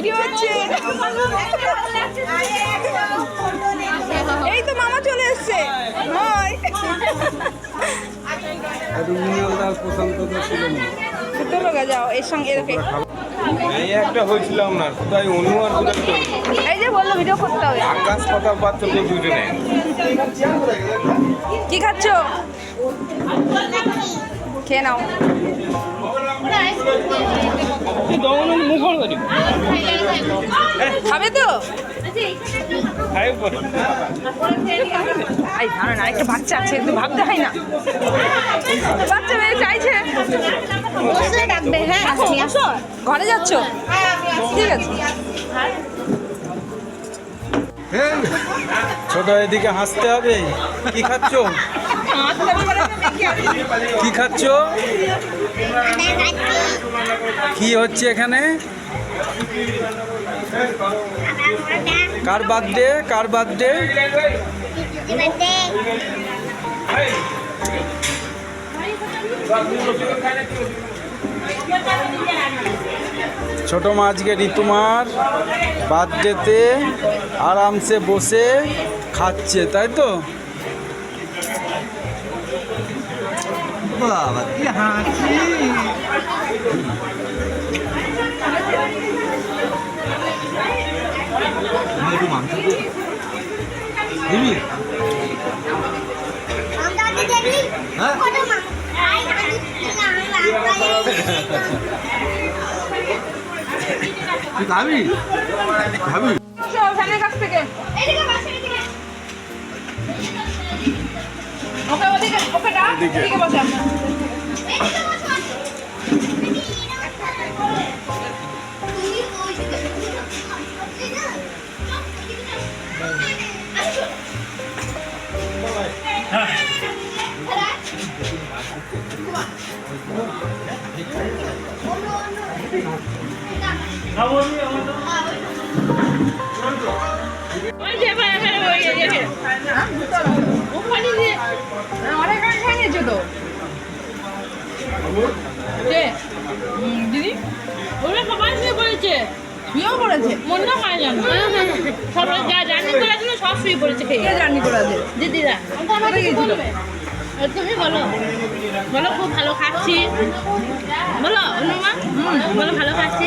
Video হচ্ছে এই তো মামা চলে এসছে। হয় তোলো গা যাও এর সঙ্গে এই একটা হয়েছিলাম না তাই অনু আর এই যে বলল ভিডিও করতে হবে। আকাশ তো দুজনে। কি খাচ্ছ? খেয়ে নাও। খাবে তো? বাচ্চা আছে একটু ভাবতে হয় না। বাচ্চা মেয়ে চাইছে। হ্যাঁ আসো, আসো। ঘরে যাচ্ছ? ঠিক আছে। ছোট এদিকে হাসতে হবে। কি খাচ্ছ? কি খাচ্ছ? কি হচ্ছে এখানে? কার বার্থডে কার বার্থডে ছোট মা আজকে ঋতুমার বার্থডেতে আরামসে বসে খাচ্ছে, তাই তো? বাবা কি হাসি একটু মাংস দিবি? হ্যাঁ? তুই খাবি? খাবি? ওকে ডাক এদিকে বসে আপনার অনেক আগে খেয়ে নিয়েছো তো দিদি? ওরা সবাই শুয়ে পড়েছে বিয়েও করেছে? মনটা হয় জানো সবাই যা জার্নি করেছিল সব শুয়ে পড়েছে কে জার্নি দিদিরা। কোথায় গেছিল? আর তুমি বলো। বলো খুব ভালো খাচ্ছি। বলো অনুমা বলো ভালো খাচ্ছি।